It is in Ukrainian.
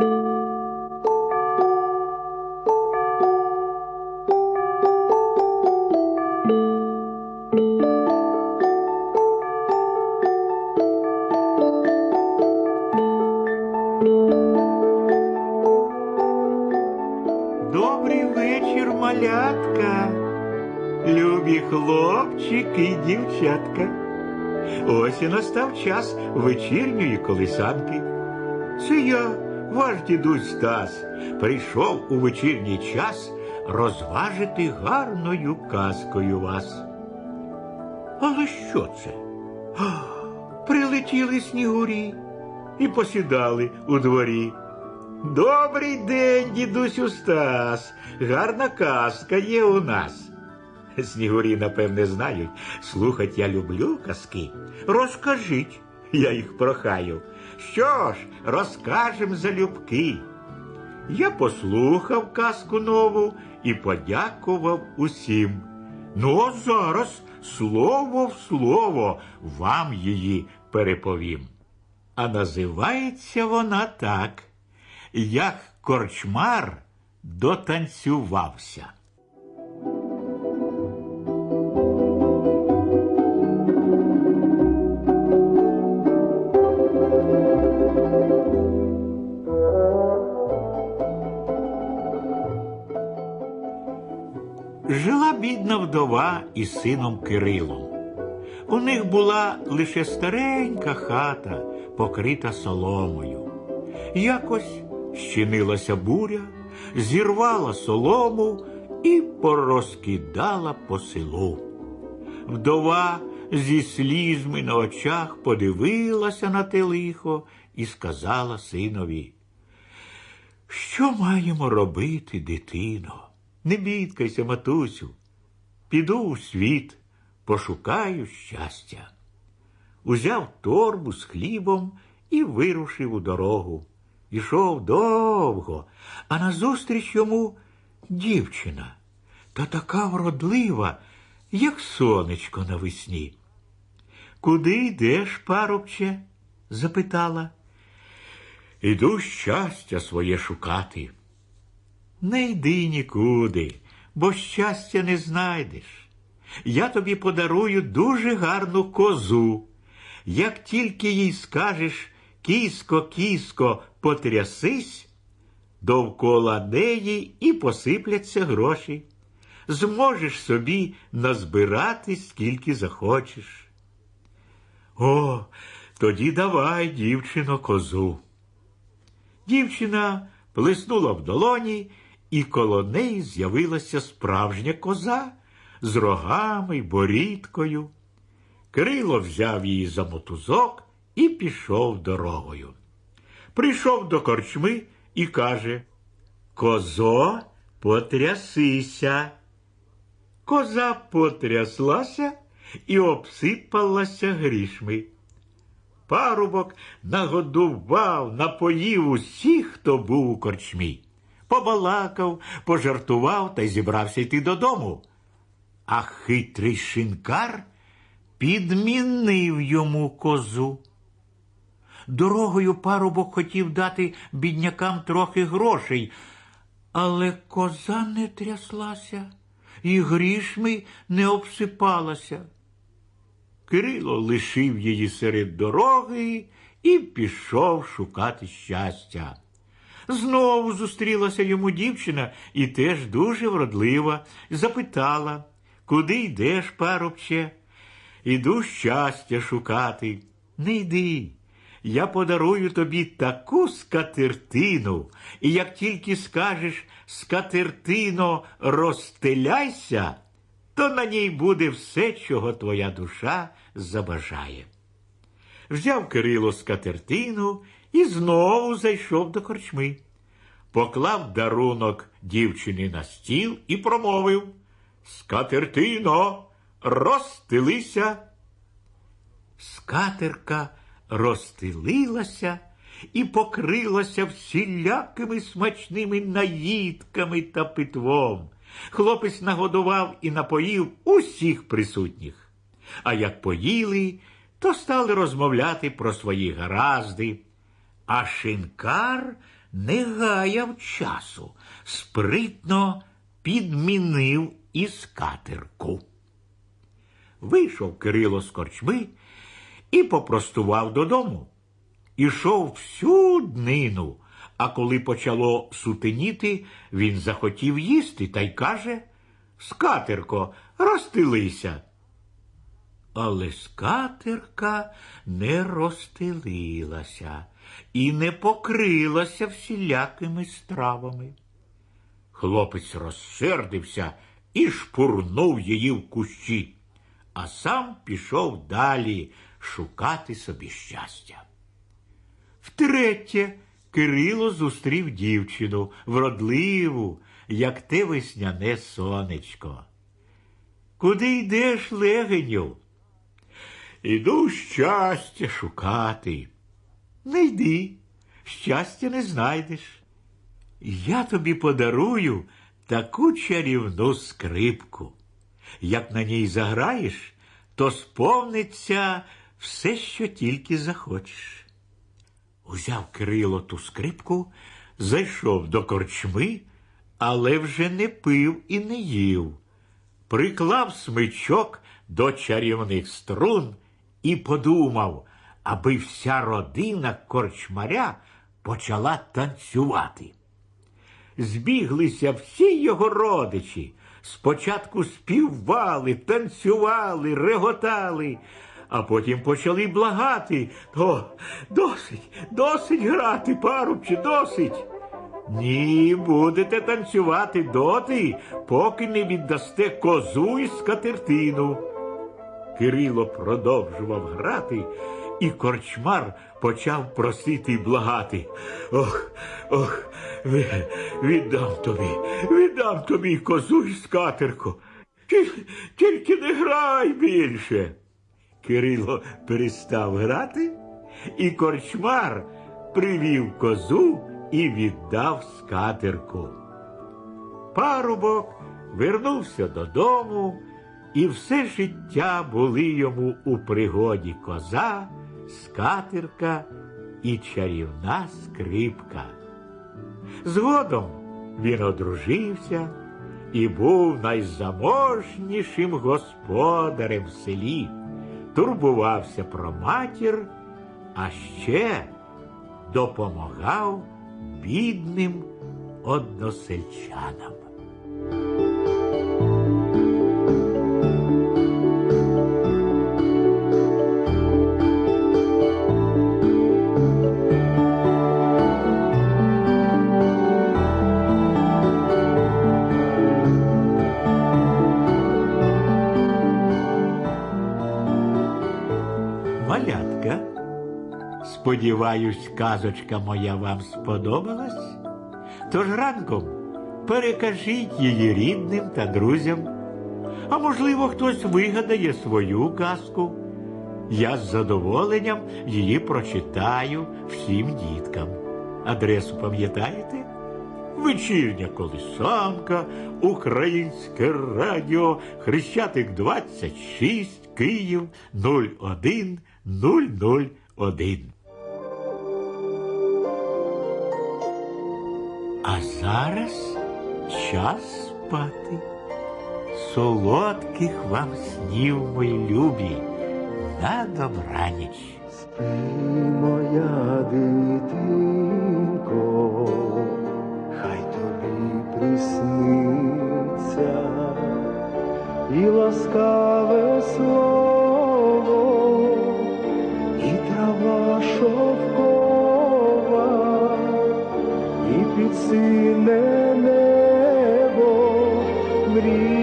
Добрий вечір, малятка, любі хлопчики і дівчатка. Ось і настав час вечірньої колисанки. Це я, ваш дідусь Стас, прийшов у вечірній час розважити гарною казкою вас. Але що це? Прилетіли снігурі і посідали у дворі. Добрий день, дідусю Стас. Гарна казка є у нас. Снігурі, напевне, знають. Слухать я люблю казки. Розкажіть, я їх прохаю. Що ж, розкажем залюбки. Я послухав казку нову і подякував усім. Ну, а зараз слово в слово вам її переповім. А називається вона так, як корчмар дотанцювався. Вдова із сином Кирилом. У них була лише старенька хата, покрита соломою. Якось щинилася буря, зірвала солому і порозкидала по селу. Вдова зі слізьми на очах подивилася на те лихо і сказала синові. Що маємо робити, дитино? Не бідкайся, матусю. Піду у світ, пошукаю щастя. Узяв торбу з хлібом і вирушив у дорогу. Ішов довго, а назустріч йому дівчина, та така вродлива, як сонечко навесні. Куди йдеш, парубче? запитала. Іду щастя своє шукати. Не йди нікуди, бо щастя не знайдеш. Я тобі подарую дуже гарну козу. Як тільки їй скажеш кіско, кіско, потрясись, довкола неї і посипляться гроші. Зможеш собі назбирати, скільки захочеш. О, тоді давай, дівчино, козу. Дівчина плеснула в долоні, і коло неї з'явилася справжня коза з рогами й борідкою. Кирило взяв її за мотузок і пішов дорогою. Прийшов до корчми і каже Козо, потрясися. Коза потряслася і обсипалася грішми. Парубок нагодував, напоїв усіх, хто був у корчмі. Побалакав, пожартував та й зібрався йти додому. А хитрий шинкар підмінив йому козу. Дорогою парубок хотів дати біднякам трохи грошей, але коза не тряслася і грішми не обсипалася. Кирило лишив її серед дороги і пішов шукати щастя. Знову зустрілася йому дівчина і теж дуже вродлива, запитала, куди йдеш, парубче? Іду щастя шукати. Не йди. Я подарую тобі таку скатертину, і як тільки скажеш скатертино, розстеляйся, то на ній буде все, чого твоя душа забажає. Взяв Кирило скатертину і знову зайшов до корчми. Поклав дарунок дівчини на стіл і промовив Скатертино, розстелися. Скатерка розстелилася і покрилася всілякими смачними наїдками та питвом. Хлопець нагодував і напоїв усіх присутніх. А як поїли, то стали розмовляти про свої гаразди. А шинкар не гаяв часу, спритно підмінив і скатерку. Вийшов Кирило з корчми і попростував додому. Ішов всю днину, а коли почало сутеніти, він захотів їсти та й каже Скатерко, розстелися. Але скатерка не розстелилася і не покрилася всілякими стравами. Хлопець розсердився і шпурнув її в кущі, а сам пішов далі шукати собі щастя. Втретє, Кирило зустрів дівчину, вродливу, як те весняне сонечко. Куди йдеш, легеню? Іду щастя шукати. Не йди, щастя не знайдеш. Я тобі подарую таку чарівну скрипку. Як на ній заграєш, то сповниться все, що тільки захочеш. Узяв Кирило ту скрипку, зайшов до корчми, але вже не пив і не їв. Приклав смичок до чарівних струн і подумав, аби вся родина корчмаря почала танцювати. Збіглися всі його родичі. Спочатку співали, танцювали, реготали, а потім почали благати. О, досить, досить грати, парубче, досить. Ні, будете танцювати доти, поки не віддасте козу і скатертину. Кирило продовжував грати, і корчмар почав просити й благати. Ох, ох, віддам тобі, віддам тобі козу і скатерку. Ті- Тільки не грай більше. Кирило перестав грати, і корчмар привів козу і віддав скатерку. Парубок вернувся додому, і все життя були йому у пригоді коза, скатерка і чарівна скрипка. Згодом він одружився і був найзаможнішим господарем в селі, турбувався про матір, а ще допомагав бідним односельчанам. Сподіваюсь, казочка моя вам сподобалась. Тож ранком перекажіть її рідним та друзям. А можливо, хтось вигадає свою казку. Я з задоволенням її прочитаю всім діткам. Адресу пам'ятаєте? Вечірня колисанка, Українське радіо, Хрещатик 26, Київ 01001. Зараз час спати. Солодких вам снів, мої любі, на добраніч. Спи, моя дитинко, хай тобі присниться і ласкаве слово, сине небо мрій.